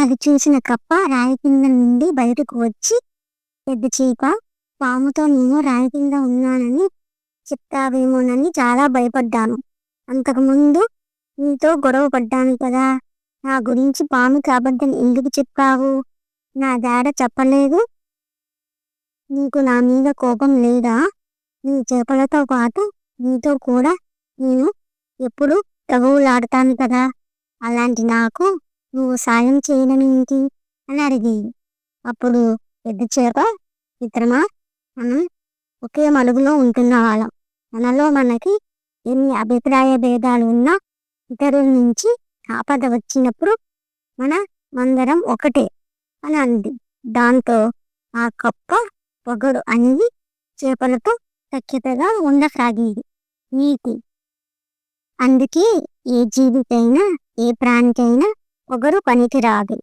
అది చూసిన కప్ప రాయి కింద నుండి బయటకు వచ్చి పెద్ద చీక పాముతో నేను రాయి కింద ఉన్నానని చెప్తావేమోనని చాలా భయపడ్డాను. అంతకుముందు నీతో గొడవ పడ్డాను కదా నా గురించి పాము అబద్ధం ఎందుకు చెప్పావు? నా దాడ చెప్పలేదు. నీకు నా మీద కోపం లేదా? నీ చేపలతో పాటు నీతో కూడా నేను ఎప్పుడు తగువులాడతాను కదా. అలాంటి నాకు నువ్వు సాయం చేయడం ఏంటి? అని అడిగి. అప్పుడు పెద్ద చేప మిత్రమా? మనం ఒకే మలుగులో ఉంటున్న వాళ్ళం. మనలో మనకి ఎన్ని అభిప్రాయ భేదాలు ఉన్నా ఇతరుల నుంచి ఆపద వచ్చినప్పుడు మన మందరం ఒకటే అని అంది. దాంతో ఆ కప్ప పొగడు అనేది చేపలతో సఖ్యతగా ఉండసాగింది. నీతి. అందుకే ఏ జీవికైనా ఏ ప్రాణికైనా ఒకరు పనికి రాదు